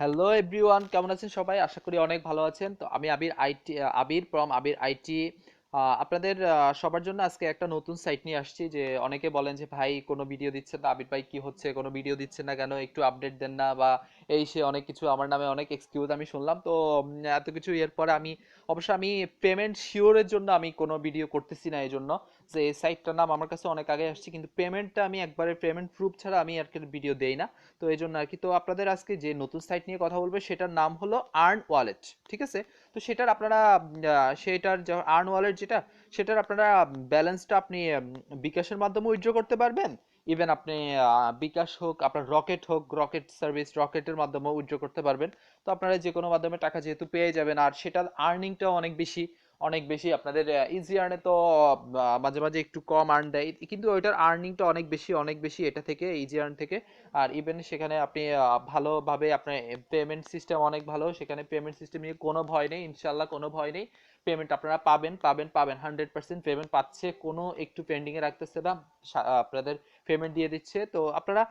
Hello everyone কেমন আছেন সবাই? আশা করি অনেক ভালো আছেন। তো আমি Abir IT, Abir from Abir IT. আপনাদের সবার জন্য আজকে একটা নতুন সাইট নিয়ে আসছি যে অনেকে বলেন যে, ভাই, কোনো ভিডিও দিচ্ছেন না? আবির ভাই, কি হচ্ছে? কোনো ভিডিও দিচ্ছেন না কেন? একটু আপডেট দেন না? বা এই সে অনেক কিছু, আমার নামে অনেক এক্সকিউজ আমি শুনলাম। তো এত কিছু এর পরে আমি, অবশ্য আমি পেমেন্ট শিওরের জন্য আমি কোনো ভিডিও করতেছি না এই জন্য যে এই সাইটটার নাম আমার কাছে অনেক আগে আসছে, কিন্তু পেমেন্টটা আমি একবারে পেমেন্ট প্রুফ ছাড়া আমি আর কি ভিডিও দেই না। তো এই জন্য আর কি, তো আপনাদের আজকে যে নতুন সাইট নিয়ে কথা বলবে, সেটার নাম হলো আর্ন ওয়ালেট ঠিক আছে? তো সেটার আপনারা সেটার আর্ন ওয়ালেট যেটা, সেটার আপনারা ব্যালেন্সটা আপনি বিকাশের মাধ্যমে উইথড্র করতে পারবেন। ইভেন আপনি বিকাশ হোক, আপনার রকেট হোক রকেট সার্ভিস রকেটের মাধ্যমে উইথড্র করতে পারবেন। তো আপনারা যে কোনো মাধ্যমে টাকা যেহেতু পেয়ে যাবেন, আর সেটার আর্নিংটাও অনেক বেশি অনেক বেশি আপনাদের ইজি আর্নে তো মাঝে মাঝে একটু কম আর্ন দেয়। কিন্তু ওইটার আর্নিংটা অনেক বেশি অনেক বেশি এটা থেকে ইজি আর্ন থেকে। আর ইভেন সেখানে আপনি ভালোভাবে আপনার পেমেন্ট সিস্টেম অনেক ভালো। সেখানে পেমেন্ট সিস্টেম নিয়ে কোনো ভয় নেই ইনশাল্লাহ কোনো ভয় নেই। পেমেন্ট আপনারা পাবেন পাবেন পাবেন। হান্ড্রেড পার্সেন্ট পেমেন্ট পাচ্ছে, কোনো একটু পেন্ডিংয়ে রাখতেছে না। আপনাদের পেমেন্ট দিয়ে দিচ্ছে। তো আপনারা,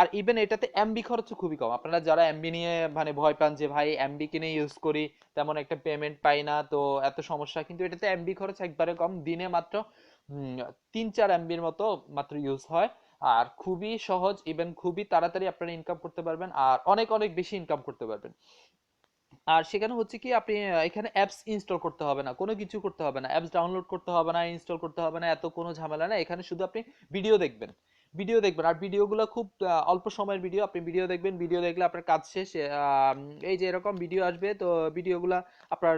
আর ইভেন এটাতে এমবি খরচ খুবই কম। আপনারা যারা এমবি নিয়ে মানে ভয় পান যে, ভাই এমবি কিনে ইউজ করি, তেমন একটা পেমেন্ট পাই না। তো এত সমস্যা। কিন্তু এটাতে এমবি খরচ একবারে কম। দিনে মাত্র তিন চার এমবির মতো মাত্র ইউজ হয়। আর খুবই সহজ ইভেন খুবই তাড়াতাড়ি আপনারা ইনকাম করতে পারবেন আর অনেক অনেক বেশি ইনকাম করতে পারবেন। আর সেখানে হচ্ছে কি, আপনি এখানে অ্যাপস ইনস্টল করতে হবে না। কোনো কিছু করতে হবে না। অ্যাপস ডাউনলোড করতে হবে না ইনস্টল করতে হবে না। এত কোনো ঝামেলা না। এখানে শুধু আপনি ভিডিও দেখবেন। ভিডিও দেখবেন। আর ভিডিওগুলো খুব অল্প সময়ের ভিডিও আপনি ভিডিও দেখবেন ভিডিও দেখলে আপনার কাজ শেষ। এই যে এরকম ভিডিও আসবে, তো ভিডিওগুলো আপনার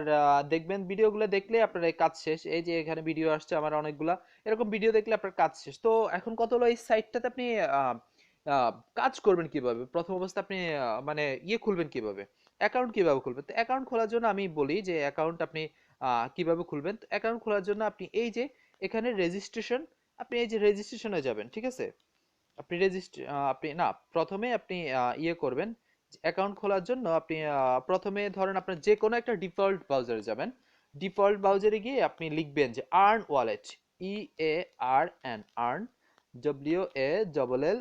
দেখবেন। ভিডিওগুলো দেখলে আপনার কাজ শেষ। এই যে এখানে ভিডিও আসছে আমার অনেকগুলা। এরকম ভিডিও দেখলে আপনার কাজ শেষ। তো এখন কত হলো? এই সাইটটাতে আপনি কাজ করবেন কীভাবে? প্রথম অবস্থা আপনি মানে ইয়ে খুলবেন কীভাবে? অ্যাকাউন্ট কীভাবে খুলবেন? তো অ্যাকাউন্ট খোলার জন্য আমি বলি যে অ্যাকাউন্ট আপনি কীভাবে খুলবেন? তো অ্যাকাউন্ট খোলার জন্য আপনি এই যে এখানে রেজিস্ট্রেশন আপনি এই যে রেজিস্ট্রেশনে যাবেন, ঠিক আছে? আপনি রেজিস্ট্রে আপনি, না, প্রথমে আপনি ইয়ে করবেন অ্যাকাউন্ট খোলার জন্য আপনি প্রথমে ধরেন আপনার যে কোনো একটা ডিফল্ট ব্রাউজারে যাবেন। ডিফল্ট ব্রাউজারে গিয়ে আপনি লিখবেন যে earn wallet E A R N earn W A double L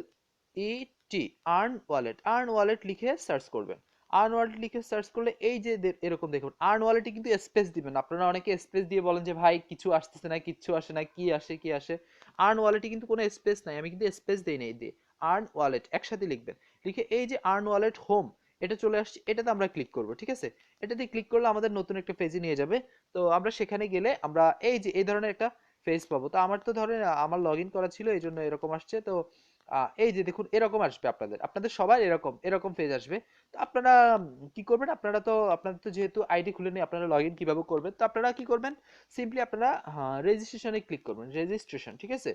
E T earn wallet earn wallet লিখে সার্চ করবেন। আর্ন ওয়ালেট লিখে সার্চ করলে এই যে এরকম দেখুন আর্ন ওয়ালেটে কিন্তু স্পেস দিবেন আপনারা অনেকে স্পেস দিয়ে বলেন যে, ভাই, কিছু আসতেছে না, কিচ্ছু আসে না, কি আসে কি আসে? আর্ন ওয়ালেটে কিন্তু কোনো স্পেস নাই। আমি কিন্তু স্পেস দেই নাই দিয়ে আর্ন ওয়ালেট একসাথে লিখবেন। লিখে এই যে আর্ন ওয়ালেট হোম এটা চলে আসছে, এটাতে আমরা ক্লিক করব, ঠিক আছে? এটাতে ক্লিক করলে আমাদের নতুন একটা পেজে নিয়ে যাবে। তো আমরা সেখানে গেলে আমরা এই যে, এই ধরনের একটা পেজ পাবো। তো আমার তো ধরেন আমার লগ ইন করা ছিল, এই জন্য এরকম আসছে। তো এই যে দেখুন, এরকম আসবে আপনাদের। আপনাদের সবার এরকম এরকম পেজ আসবে। তো আপনারা কি করবেন? আপনারা তো, আপনাদের তো যেহেতু আইডি খুলে নিয়ে আপনারা লগ ইন কীভাবে করবেন? তো আপনারা কি করবেন? সিম্পলি আপনারা রেজিস্ট্রেশনে ক্লিক করবেন। রেজিস্ট্রেশন ঠিক আছে?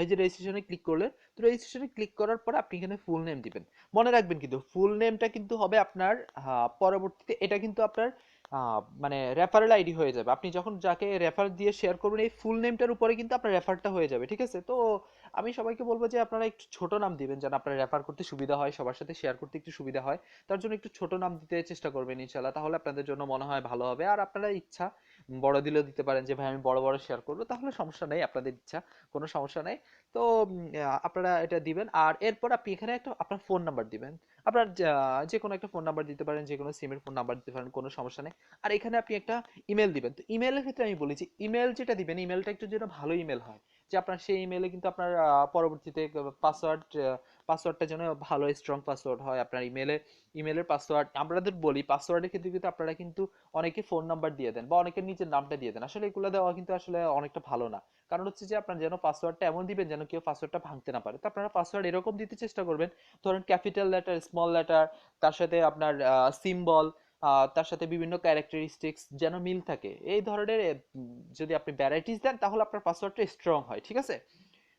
এই যে রেজিস্ট্রেশনে ক্লিক করলে তো রেজিস্ট্রেশনে ক্লিক করার পরে আপনি এখানে ফুল নেম দিবেন। মনে রাখবেন কিন্তু ফুল নেমটা কিন্তু হবে আপনার পরবর্তীতে, এটা কিন্তু আপনার মানে রেফারেল আইডি হয়ে যাবে। আপনি যখন যাকে রেফার দিয়ে শেয়ার করবেন, এই ফুল নেমটার উপরে কিন্তু আপনার রেফারটা হয়ে যাবে, ঠিক আছে? তো আমি সবাইকে বলব যে আপনারা একটু ছোট নাম দিবেন যেন আপনার রেফার করতে সুবিধা হয়, সবার সাথে শেয়ার করতে একটু সুবিধা হয়। তার জন্য একটু ছোট নাম দিতে চেষ্টা করবেন ইনশাল্লাহ তাহলে আপনাদের জন্য মনে হয় ভালো হবে। আর আপনারা ইচ্ছা, বড় দিলেও দিতে পারেন যে, ভাই, আমি বড় বড় শেয়ার করব। তাহলে সমস্যা নেই, আপনাদের ইচ্ছা, কোনো সমস্যা নেই। তো আপনারা এটা দিবেন। আর এরপর আপনি এখানে একটা, আপনার ফোন নাম্বার দিবেন। আপনার যা- কোনো একটা ফোন নাম্বার দিতে পারেন যে কোনো সিমের ফোন নাম্বার দিতে পারেন, কোনো সমস্যা নেই। আর এখানে আপনি একটা ইমেল দিবেন। তো ইমেলের ক্ষেত্রে আমি বলি যে ইমেল যেটা দিবেন ইমেলটা একটু যেন ভালো ইমেল হয়। যে আপনার সেই ইমেলে কিন্তু আপনার পরবর্তীতে পাসওয়ার্ড পাসওয়ার্ডটা যেন ভালো স্ট্রং পাসওয়ার্ড হয় আপনার ইমেলে ইমেলের পাসওয়ার্ড আমাদের বলি পাসওয়ার্ডের ক্ষেত্রে কিন্তু আপনারা কিন্তু অনেকে ফোন নাম্বার দিয়ে দেন বা অনেকের নিজের নামটা দিয়ে দেন। আসলে এগুলো দেওয়া কিন্তু আসলে অনেকটা ভালো না। কারণ হচ্ছে যে আপনার যেন পাসওয়ার্ডটা এমন দিবেন যেন কেউ পাসওয়ার্ডটা ভাঙতে না পারে। তো আপনারা পাসওয়ার্ড এরকম দিতে চেষ্টা করবেন। ধরেন ক্যাপিটাল লেটার স্মল লেটার তার সাথে আপনার সিম্বল তার সাথে বিভিন্ন ক্যারেক্টারিস্টিক্স যেন মিল থাকে। এই ধরনের যদি আপনি ভ্যারাইটিস দেন, তাহলে আপনার পাসওয়ার্ডটা স্ট্রং হয়, ঠিক আছে?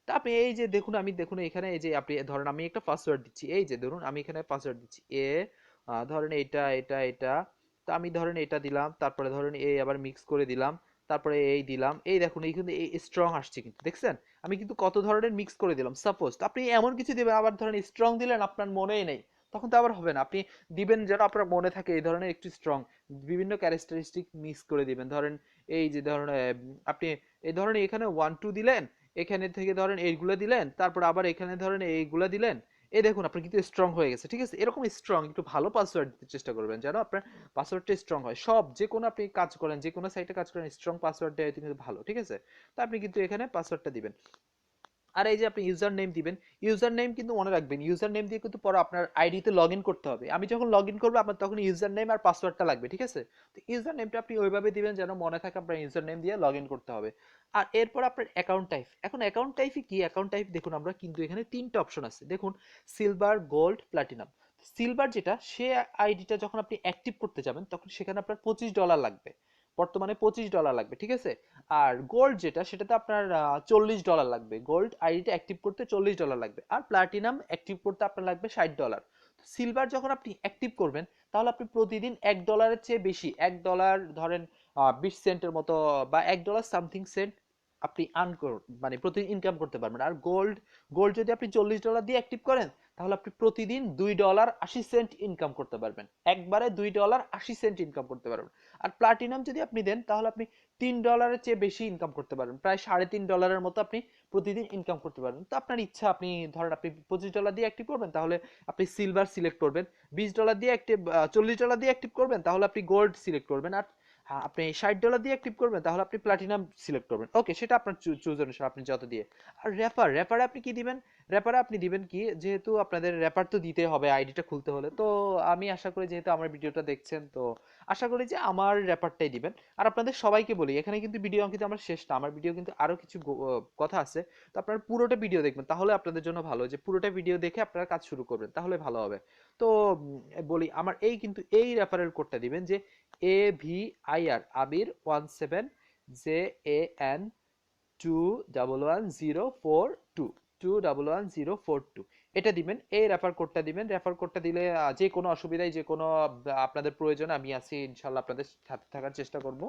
তা আপনি এই যে দেখুন, আমি দেখুন এখানে এই যে আপনি, ধরেন আমি একটা পাসওয়ার্ড দিচ্ছি। এই যে ধরুন, আমি এখানে পাসওয়ার্ড দিচ্ছি। এ ধরেন এটা এটা এটা। তো আমি ধরেন এটা দিলাম, তারপরে ধরেন এই আবার মিক্স করে দিলাম, তারপরে এই দিলাম। এই দেখুন, এই কিন্তু, এই স্ট্রং আসছে কিন্তু, দেখছেন? আমি কিন্তু কত ধরনের মিক্স করে দিলাম। সাপোজ আপনি এমন কিছু দিবেন, আবার ধরেন স্ট্রং দিলেন, আপনার মনেই নেই। তখন তো আবার হবে না। আপনি দিবেন যেন আপনার মনে থাকে এই ধরনের একটু স্ট্রং বিভিন্ন ক্যারেক্টারিস্টিক মিক্স করে দিবেন। ধরেন এই যে ধরেন আপনি এই ধরনের এখানে ওয়ান টু দিলেন, এখানে থেকে ধরেন এইগুলো দিলেন, তারপর আবার এখানে ধরেন এইগুলো দিলেন এই দেখুন আপনার কিন্তু স্ট্রং হয়ে গেছে, ঠিক আছে? এরকম স্ট্রং একটু ভালো পাসওয়ার্ড দিতে চেষ্টা করবেন যেন আপনার পাসওয়ার্ডটা স্ট্রং হয়। সব যে কোনো আপনি কাজ করেন, যে কোনো সাইটে কাজ করেন স্ট্রং পাসওয়ার্ড দেওয়া কিন্তু ভালো, ঠিক আছে? তো আপনি কিন্তু এখানে পাসওয়ার্ডটা দিবেন। আর এই যে আপনি ইউজার নেম দিবেন ইউজার নেম কিন্তু মনে রাখবেন ইউজার নেম দিয়ে কিন্তু পরে আপনার আইডিতে লগ ইন করতে হবে। আমি যখন লগ ইন করব, আপনার তখন ইউজার নেম আর পাসওয়ার্ডটা লাগবে, ঠিক আছে? তো ইউজার নেমটা আপনি ওইভাবে দিবেন যেন মনে থাকে আপনার ইউজার নেম দিয়ে লগ ইন করতে হবে। আর এরপর আপনার অ্যাকাউন্ট টাইপ এখন অ্যাকাউন্ট টাইপই কি? অ্যাকাউন্ট টাইপ দেখুন আমরা কিন্তু এখানে তিনটা অপশন আছে। দেখুন সিলভার গোল্ড প্লাটিনাম সিলভার যেটা, সে আইডিটা যখন আপনি অ্যাক্টিভ করতে যাবেন, তখন সেখানে আপনার পঁচিশ ডলার লাগবে। বর্তমানে পঁচিশ ডলার লাগবে, ঠিক আছে? আর গোল্ড যেটা, সেটাতে আপনার চল্লিশ ডলার লাগবে। গোল্ড আইডিটা অ্যাক্টিভ করতে চল্লিশ ডলার লাগবে। আর প্লাটিনাম অ্যাক্টিভ করতে আপনার লাগবে ষাট ডলার সিলভার যখন আপনি অ্যাক্টিভ করবেন, তাহলে আপনি প্রতিদিন এক ডলারের চেয়ে বেশি, এক ডলার ধরেন বিশ সেন্টের মতো, বা এক ডলার সামথিং সেন্ট আপনি আর্ন মানে প্রতিদিন ইনকাম করতে পারবেন। আর গোল্ড গোল্ড যদি আপনি চল্লিশ ডলার দিয়ে অ্যাক্টিভ করেন তাহলে আপনি প্রতিদিন দুই ডলার আশি সেন্ট ইনকাম করতে পারবেন। একবারে দুই ডলার আশি সেন্ট ইনকাম করতে পারবেন। আর প্লাটিনাম যদি আপনি দেন, তাহলে আপনি তিন ডলারের চেয়ে বেশি ইনকাম করতে পারবেন। প্রায় সাড়ে তিন ডলারের মতো আপনি প্রতিদিন ইনকাম করতে পারবেন। তো আপনার ইচ্ছা, আপনি ধরেন আপনি পঁচিশ ডলার দিয়ে অ্যাক্টিভ করবেন, তাহলে আপনি সিলভার সিলেক্ট করবেন। বিশ ডলার দিয়ে অ্যাক্টিভ চল্লিশ ডলার দিয়ে অ্যাক্টিভ করবেন, তাহলে আপনি গোল্ড সিলেক্ট করবেন। আর আপনি ষাট ডলার দিয়ে অ্যাক্টিভ করবেন, তাহলে আপনি প্লাটিনাম সিলেক্ট করবেন। ওকে সেটা আপনার চুজ অনুসারে আপনি যত দিয়ে। আর র্যাপার র্যাপারে আপনি কি দিবেন? র্যাপারে আপনি দিবেন কি, যেহেতু আপনাদের র্যাপার তো দিতে হবে আইডিটা খুলতে হলে। তো আমি আশা করি যেহেতু আমার ভিডিওটা দেখছেন, তো আশা করি যে আমার র্যাপারটাই দিবেন। আর আপনাদের সবাইকে বলি, এখানে কিন্তু ভিডিও কিন্তু আমার শেষ না, আমার ভিডিও কিন্তু আরও কিছু কথা আছে। তো আপনারা পুরোটা ভিডিও দেখবেন, তাহলে আপনাদের জন্য ভালো। যে পুরোটা ভিডিও দেখে আপনারা কাজ শুরু করবেন, তাহলে ভালো হবে। তো বলি, আমার এই কিন্তু এই রেফারেল কোডটা দিবেন যে A V I R Abir one seven J A N two double one zero four two two double one zero four two এটা দিবেন, এই রেফার কোডটা দিবেন রেফার কোডটা দিলে যে কোনো অসুবিধায়, যে কোনো আপনাদের প্রয়োজন আমি আছি ইনশাল্লাহ আপনাদের সাথে থাকার চেষ্টা করব।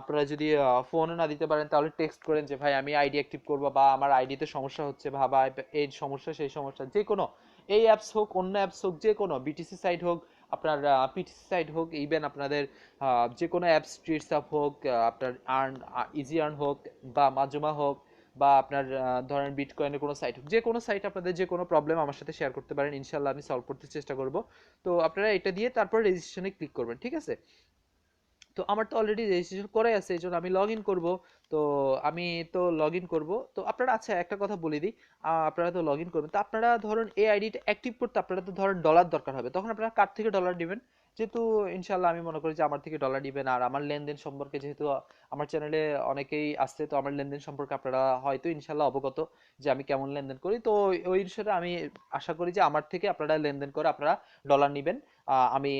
আপনারা যদি ফোনও না দিতে পারেন, তাহলে টেক্সট করেন যে, ভাই, আমি আইডি অ্যাক্টিভ করব বা আমার আইডিতে সমস্যা হচ্ছে, বা বা, এই সমস্যা, সেই সমস্যা। যে কোনো, এই অ্যাপস হোক, অন্য অ্যাপস হোক, যে কোনো বিটিসি সাইট হোক আপনার পিট সাইড হোক ইভেন আপনাদের যে কোনো অ্যাপস স্ট্রিটস সাপ হোক আপনার আর্ন ইজি আর্ন হোক বা মাজুমা হোক বা আপনার ধরেন বিটকয়েনের কোনো সাইট হোক, যে কোনো সাইট আপনাদের যে কোনো প্রবলেম আমার সাথে শেয়ার করতে পারেন, ইনশাল্লাহ আমি সলভ করতে চেষ্টা করব। তো আপনারা এটা দিয়ে তারপর রেজিস্ট্রেশনে ক্লিক করবেন, ঠিক আছে? তো আমার তো অলরেডি রেজিস্ট্রেশন করে আছে এই জন্য আমি লগ ইন করব। তো আমি তো লগ ইন করব। তো আপনারা আচ্ছা একটা কথা বলে দিই। আপনারা তো লগ ইন করবেন। তো আপনারা ধরুন এই আইডিটা অ্যাক্টিভ করতে আপনারা তো ধরেন ডলার দরকার হবে। তখন আপনারা কার থেকে ডলার নেবেন যেহেতু ইনশাল্লাহ আমি মনে করি যে আমার থেকে ডলার দিবেন। আর আমার লেনদেন সম্পর্কে যেহেতু আমার চ্যানেলে অনেকেই আসছে, তো আমার লেনদেন সম্পর্কে আপনারা হয়তো ইনশাল্লাহ অবগত যে আমি কেমন লেনদেন করি। তো ওই বিষয়ে আমি আশা করি যে আমার থেকে আপনারা লেনদেন করে আপনারা ডলার নেবেন। আমি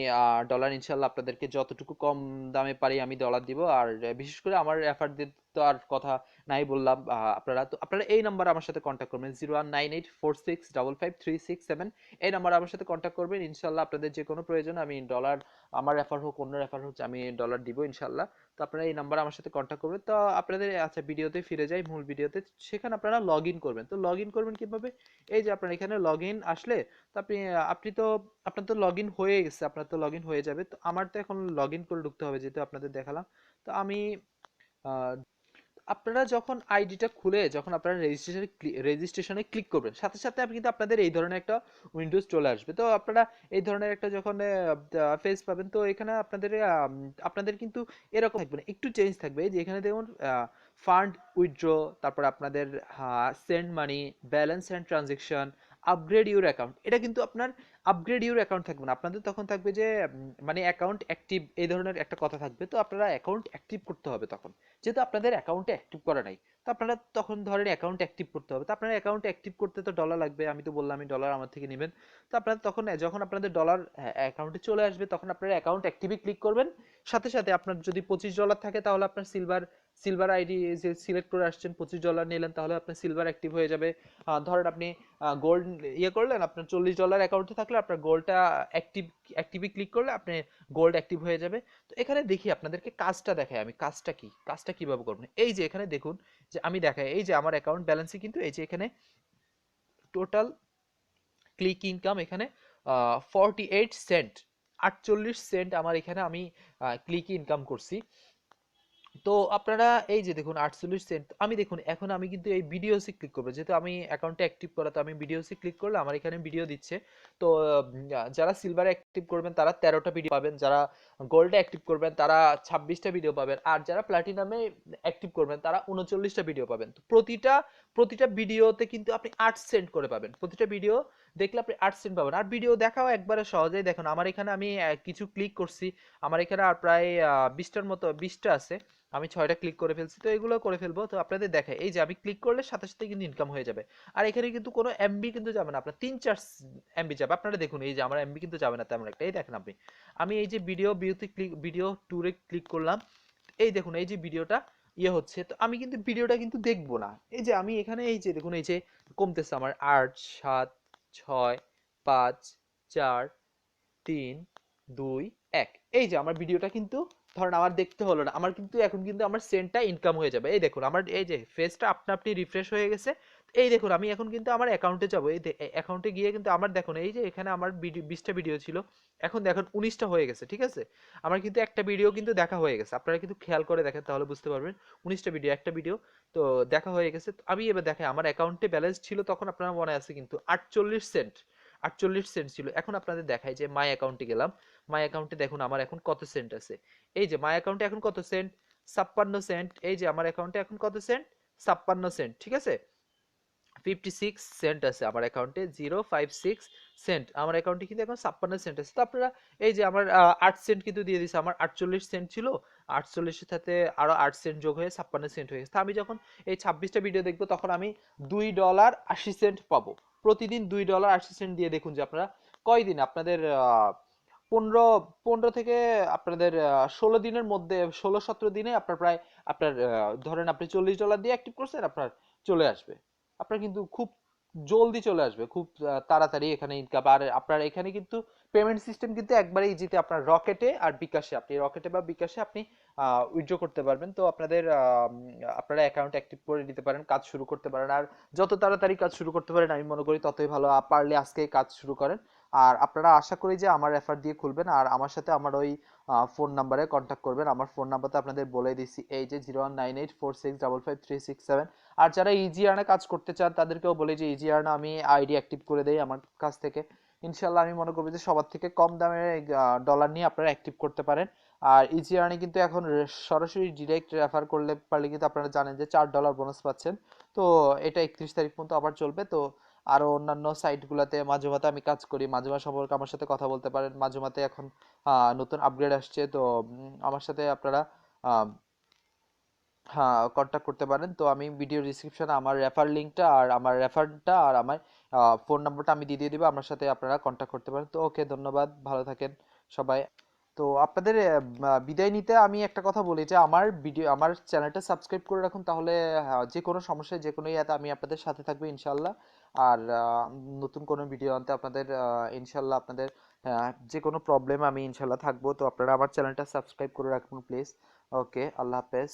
ডলার ইনশাল্লাহ আপনাদেরকে যতটুকু কম দামে পারি আমি ডলার দিব। আর বিশেষ করে আমার রেফারদের তো আর কথা নাই বললাম আপনারা। তো আপনারা এই নাম্বারে আমার সাথে কন্ট্যাক্ট করবেন। Zero one nine eight four six double five three six seven এই নাম্বারে আমার সাথে কন্ট্যাক্ট করবেন। ইনশাল্লাহ আপনাদের যে কোনো প্রয়োজন আমি ডলার আমার রেফার হোক, অন্য রেফার হোক আমি ডলার দিব ইনশাল্লাহ। তো আপনারা এই নাম্বারে আমার সাথে কন্ট্যাক্ট করবেন। তো আপনাদের আচ্ছা ভিডিওতে ফিরে যাই, মূল ভিডিওতে। সেখানে আপনারা লগ ইন করবেন। তো লগ ইন করবেন কীভাবে? এই যে আপনার এখানে লগ ইন আসলে, তো আপনি আপনি তো, আপনার তো লগ ইন হয়ে গেছে, আপনার তো লগ ইন হয়ে যাবে। তো আমার তো এখন লগ ইন করে ঢুকতে হবে, যেহেতু আপনাদের দেখালাম। তো আমি আপনারা যখন আইডিটা খুলে, যখন আপনারা রেজিস্ট্রেশনে রেজিস্ট্রেশনে ক্লিক করবেন, সাথে সাথে আপনি কিন্তু আপনাদের এই ধরনের একটা উইন্ডোজ চলে আসবে। তো আপনারা এই ধরনের একটা যখন ফেস পাবেন, তো এখানে আপনাদের আপনাদের কিন্তু এরকম থাকবে না। একটু চেঞ্জ থাকবে যে এখানে দেখুন ফান্ড উইথড্র তারপর আপনাদের send money balance and transaction upgrade your account এটা কিন্তু আপনার আপগ্রেড ইউর অ্যাকাউন্ট থাকবে না। আপনাদের তখন থাকবে যে মানে অ্যাকাউন্ট অ্যাক্টিভ এই ধরনের একটা কথা থাকবে। তো আপনারা অ্যাকাউন্ট অ্যাক্টিভ করতে হবে তখন। যেহেতু আপনাদের অ্যাকাউন্টে অ্যাক্টিভ করা নাই, তো আপনারা তখন ধরেন অ্যাকাউন্ট অ্যাক্টিভ করতে হবে। তো আপনার অ্যাকাউন্ট অ্যাক্টিভ করতে তো ডলার লাগবে, আমি তো বললাম আমি ডলার আমার থেকে নেবেন। তো আপনারা তখন, যখন আপনাদের ডলার অ্যাকাউন্টে চলে আসবে, তখন আপনারা অ্যাকাউন্ট অ্যাক্টিভে ক্লিক করবেন। সাথে সাথে আপনার যদি পঁচিশ ডলার থাকে, তাহলে আপনার সিলভার সিলভার আইডি যে সিলেক্ট করে আসছেন, পঁচিশ ডলার নিলেন, তাহলে আপনার সিলভার অ্যাক্টিভ হয়ে যাবে। ধরেন আপনি গোল্ড ইয়ে করলেন, আপনার চল্লিশ ডলার অ্যাকাউন্টে থাকলে আপনার গোল্ডটা অ্যাক্টিভ অ্যাক্টিভে ক্লিক করলে আপনি গোল্ড অ্যাক্টিভ হয়ে যাবে। তো এখানে দেখি আপনাদেরকে কাজটা দেখাই আমি, কাজটা কি, কাজটা কীভাবে করবেন এই যে এখানে দেখুন, যে আমি দেখাই, এই যে আমার অ্যাকাউন্ট ব্যালেন্সে কিন্তু এই যে এখানে টোটাল ক্লিক ইনকাম এখানে ফর্টি এইট সেন্ট আটচল্লিশ সেন্ট আমার এখানে আমি ক্লিক ইনকাম করছি। তো আপনারা এই যে দেখুন আটচল্লিশ সেন্ট আমি দেখুন, এখন আমি কিন্তু এই ভিডিওসে ক্লিক করব। যেহেতু আমি অ্যাকাউন্টে অ্যাক্টিভ করা, তো আমি ভিডিওসে ক্লিক করলে আমার এখানে ভিডিও দিচ্ছে। তো যারা সিলভারে অ্যাক্টিভ করবেন, তারা তেরোটা ভিডিও পাবেন, যারা গোল্ডে অ্যাক্টিভ করবেন, তারা ছাব্বিশটা ভিডিও পাবেন, আর যারা প্লাটিনামে অ্যাক্টিভ করবেন, তারা উনচল্লিশটা ভিডিও পাবেন। তো প্রতিটা প্রতিটা ভিডিওতে কিন্তু আপনি আট সেন্ট করে পাবেন। প্রতিটা ভিডিও দেখলে আপনি আট সেন্ট পাবেন। আর ভিডিও দেখাও একবারে সহজেই। দেখুন, আমার এখানে আমি কিছু ক্লিক করছি। আমার এখানে আর প্রায় বিশটার মতো, বিশটা আছে। আমি ছয়টা ক্লিক করে ফেলছি। তো এগুলো করে ফেলব। তো আপনাদের দেখায় এই যে আমি ক্লিক করলে সাথে সাথে কিন্তু ইনকাম হয়ে যাবে। আর এখানে কিন্তু কোনো এমবি কিন্তু যাবে না। আপনার তিন চার এমবি যাবে। আপনারা দেখুন, এই যে আমার এমবি কিন্তু যাবে না তেমন একটা এই দেখেন আপনি। আমি এই যে ভিডিও ভিউতে ক্লিক ভিডিও ট্যুরে ক্লিক করলাম। এই দেখুন, এই যে ভিডিওটা ইয়ে হচ্ছে। তো আমি কিন্তু ভিডিওটা কিন্তু দেখব না। এই যে আমি এখানে এই যে দেখুন, এই যে কমতেছে আমার আট, সাত, ছয়, পাঁচ, চার, তিন, দুই, এক। এই যে আমার ভিডিওটা কিন্তু ধরেন আমার দেখতে হলো না, আমার কিন্তু এখন কিন্তু আমার সেন্টটা ইনকাম হয়ে যাবে। এই দেখুন, আমার এই যে ফেসটা আপনা আপনি রিফ্রেশ হয়ে গেছে, এই দেখুন, আমি এখন কিন্তু আমার অ্যাকাউন্টে যাব। এই অ্যাকাউন্টে গিয়ে কিন্তু আমার, দেখুন, এই যে এখানে আমার বিশটা ভিডিও ছিল, এখন দেখুন উনিশটা হয়ে গেছে, ঠিক আছে? আমার কিন্তু একটা ভিডিও কিন্তু দেখা হয়ে গেছে। আপনারা কিন্তু খেয়াল করে দেখেন, তাহলে বুঝতে পারবেন উনিশটা ভিডিও একটা ভিডিও তো দেখা হয়ে গেছে। আমি এবার দেখাই, আমার অ্যাকাউন্টে ব্যালেন্স ছিল তখন আপনারা মনে আছে কিন্তু, আটচল্লিশ সেন্ট আটচল্লিশ সেন্ট ছিল। এখন আপনাদের দেখাই যে মাই অ্যাকাউন্টে গেলাম। মাই অ্যাকাউন্টে দেখুন আমার এখন কত সেন্ট আছে। এই যে মাই অ্যাকাউন্টে এখন কত সেন্ট ছাপ্পান্ন সেন্ট এই যে আমার অ্যাকাউন্টে এখন কত সেন্ট ছাপ্পান্ন সেন্ট ঠিক আছে? ফিফটি সিক্স সেন্ট আছে আমার অ্যাকাউন্টে জিরো ফাইভ সিক্স সেন্ট আমার অ্যাকাউন্টে কিন্তু এখন ছাপ্পান্ন সেন্ট আছে। তো আপনারা এই যে আমার আট সেন্ট কিন্তু দিয়ে দিয়েছে আমার আটচল্লিশ সেন্ট ছিল। আটচল্লিশের সাথে আরও আট সেন্ট যোগ হয়ে ছাপ্পান্ন সেন্ট হয়ে গেছে। আমি যখন এই ছাব্বিশটা ভিডিও দেখব, তখন আমি দুই ডলার আশি সেন্ট পাবো। প্রতিদিন দুই ডলার আশি সেন্ট দিয়ে দেখুন যে আপনারা কয়দিন আপনাদের পনেরো পনেরো থেকে আপনাদের ষোলো দিনের মধ্যে, ষোলো সতেরো দিনে আপনার প্রায়, আপনার ধরেন আপনি চল্লিশ ডলার দিয়ে অ্যাক্টিভ করছেন, আপনার চলে আসবে। আপনার কিন্তু খুব জলদি চলে আসবে, খুব তাড়াতাড়ি এখানে ইনকাম আর আপনার এখানে কিন্তু পেমেন্ট সিস্টেম কিন্তু একবারে ইজিতে আপনার রকেটে আর বিকাশে, আপনি রকেটে বা বিকাশে আপনি উইথড্র করতে পারবেন। তো আপনাদের আপনারা অ্যাকাউন্ট অ্যাক্টিভ করে নিতে পারেন, কাজ শুরু করতে পারেন। আর যত তাড়াতাড়ি কাজ শুরু করতে পারেন, আমি মনে করি ততই ভালো। পারলে আজকেই কাজ শুরু করেন। আর আপনারা আশা করি যে আমার রেফার দিয়ে খুলবেন। আর আমার সাথে আমার ওই ফোন নাম্বারে কন্ট্যাক্ট করবেন। আমার ফোন নাম্বারটা আপনাদের বলে দিচ্ছি এই যে zero one nine eight four six double five three six seven আর যারা ইজি আর্নে কাজ করতে চান, তাদেরকেও বলি যে ইজি আর্নে আমি আইডি অ্যাক্টিভ করে দেই আমার কাছ থেকে। ইনশাল্লাহ আমি মনে করব যে সবার থেকে কম দামে ডলার নিয়ে আপনারা অ্যাক্টিভ করতে পারেন। আর ইজি আর্নে কিন্তু এখন সরাসরি ডিরেক্ট রেফার করলে পারলে কিন্তু আপনারা জানেন যে চার ডলার বোনাস পাচ্ছেন। তো এটা একত্রিশ তারিখ পর্যন্ত আবার চলবে। তো আরও অন্যান্য সাইটগুলোতে মাঝে মাঝে আমি কাজ করি। মাঝে মাঝে সম্পর্কে আমার সাথে কথা বলতে পারেন। মাঝে মাঝে এখন নতুন আপগ্রেড আসছে। তো আমার সাথে আপনারা হ্যাঁ কন্ট্যাক্ট করতে পারেন। তো আমি ভিডিও ডিসক্রিপশনে আমার রেফার লিঙ্কটা আর আমার রেফারটা আর আমার ফোন নাম্বারটা আমি দিয়ে দিয়ে দেবো। আপনার সাথে আপনারা কন্ট্যাক্ট করতে পারেন। তো ওকে ধন্যবাদ। ভালো থাকেন সবাই। তো আপনাদের বিদায় নিতে আমি একটা কথা বলি যে আমার ভিডিও আমার চ্যানেলটা সাবস্ক্রাইব করে রাখুন। তাহলে আহ, যে কোনো সমস্যায় যে কোনো ইয়াতে আমি আপনাদের সাথে থাকব ইনশাল্লাহ আর নতুন কোনো ভিডিও আনতে আপনাদের ইনশাল্লাহ আপনাদের আহ, যে কোনো প্রবলেম আমি ইনশাল্লাহ থাকব। তো আপনারা আমার চ্যানেলটা সাবস্ক্রাইব করে রাখুন প্লিজ ওকে আল্লাহ হাফেজ।